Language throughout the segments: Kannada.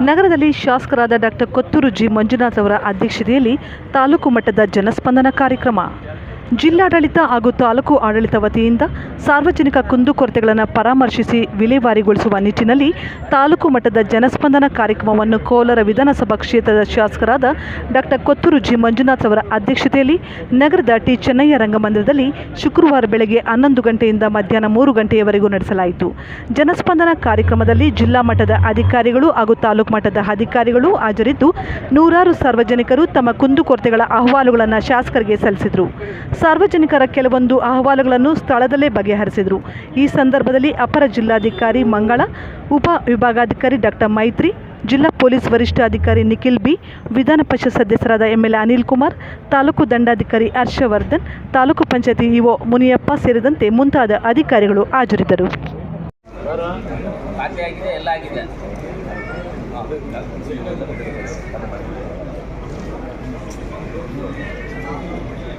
ನಗರದಲ್ಲಿ ಶಾಸಕರಾದ ಡಾಕ್ಟರ್ ಕೊತ್ತೂರು ಜಿ ಮಂಜುನಾಥ್ ಅವರ ಅಧ್ಯಕ್ಷತೆಯಲ್ಲಿ ತಾಲೂಕು ಮಟ್ಟದ ಜನಸ್ಪಂದನ ಕಾರ್ಯಕ್ರಮ. ಜಿಲ್ಲಾಡಳಿತ ಹಾಗೂ ತಾಲೂಕು ಆಡಳಿತ ವತಿಯಿಂದ ಸಾರ್ವಜನಿಕ ಕುಂದುಕೊರತೆಗಳನ್ನು ಪರಾಮರ್ಶಿಸಿ ವಿಲೇವಾರಿಗೊಳಿಸುವ ನಿಟ್ಟಿನಲ್ಲಿ ತಾಲೂಕು ಮಟ್ಟದ ಜನಸ್ಪಂದನ ಕಾರ್ಯಕ್ರಮವನ್ನು ಕೋಲಾರ ವಿಧಾನಸಭಾ ಕ್ಷೇತ್ರದ ಶಾಸಕರಾದ ಡಾಕ್ಟರ್ ಕೊತ್ತೂರು ಜಿ. ಮಂಜುನಾಥ್ ಅವರ ಅಧ್ಯಕ್ಷತೆಯಲ್ಲಿ ನಗರದ ಟಿ. ಚೆನ್ನಯ್ಯ ರಂಗಮಂದಿರದಲ್ಲಿ ಶುಕ್ರವಾರ ಬೆಳಗ್ಗೆ ಹನ್ನೊಂದು ಗಂಟೆಯಿಂದ ಮಧ್ಯಾಹ್ನ ಮೂರು ಗಂಟೆಯವರೆಗೂ ನಡೆಸಲಾಯಿತು. ಜನಸ್ಪಂದನ ಕಾರ್ಯಕ್ರಮದಲ್ಲಿ ಜಿಲ್ಲಾ ಮಟ್ಟದ ಅಧಿಕಾರಿಗಳು ಹಾಗೂ ತಾಲೂಕು ಮಟ್ಟದ ಅಧಿಕಾರಿಗಳು ಹಾಜರಿದ್ದು ನೂರಾರು ಸಾರ್ವಜನಿಕರು ತಮ್ಮ ಕುಂದುಕೊರತೆಗಳ ಅಹವಾಲುಗಳನ್ನು ಶಾಸಕರಿಗೆ ಸಲ್ಲಿಸಿದರು. ಸಾರ್ವಜನಿಕರ ಕೆಲವೊಂದು ಅಹವಾಲುಗಳನ್ನು ಸ್ಥಳದಲ್ಲೇ ಬಗೆಹರಿಸಿದರು. ಈ ಸಂದರ್ಭದಲ್ಲಿ ಅಪರ ಜಿಲ್ಲಾಧಿಕಾರಿ ಮಂಗಳ, ಉಪ ವಿಭಾಗಾಧಿಕಾರಿ ಡಾಕ್ಟರ್ ಮೈತ್ರಿ, ಜಿಲ್ಲಾ ಪೊಲೀಸ್ ವರಿಷ್ಠಾಧಿಕಾರಿ ನಿಖಿಲ್ ಬಿ, ವಿಧಾನ ಪರಿಷತ್ ಸದಸ್ಯರಾದ ಎಂ ಎಲ್ ಅನಿಲ್ ಕುಮಾರ್, ತಾಲೂಕು ದಂಡಾಧಿಕಾರಿ ಹರ್ಷವರ್ಧನ್, ತಾಲೂಕು ಪಂಚಾಯತಿ ಇಒ ಮುನಿಯಪ್ಪ ಸೇರಿದಂತೆ ಮುಂತಾದ ಅಧಿಕಾರಿಗಳು ಹಾಜರಿದ್ದರು.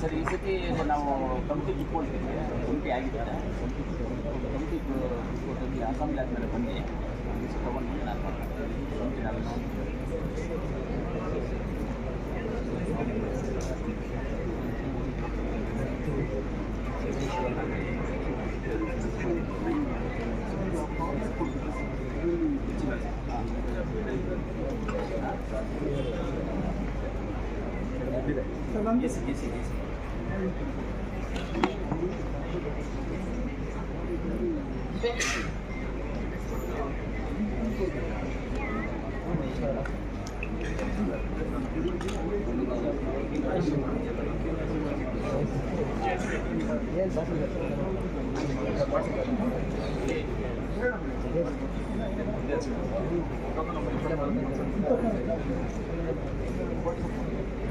ಸರ್, ಈ ಸತಿ ನಾವು ಕಮಿಟಿ ಇಟ್ಕೊಳ್ತೀವಿ ಕಮಿಟಿ ಆಗಿದೆ ಕಮಿಟಿ ಇಟ್ಕೊಳ್ತೀವಿ ಅಸೆಂಬ್ಲಿ ಆದಮೇಲೆ ಬನ್ನಿ ತಗೊಂಡು ನಾನು Salam. Yes, yes, yes. Thank you.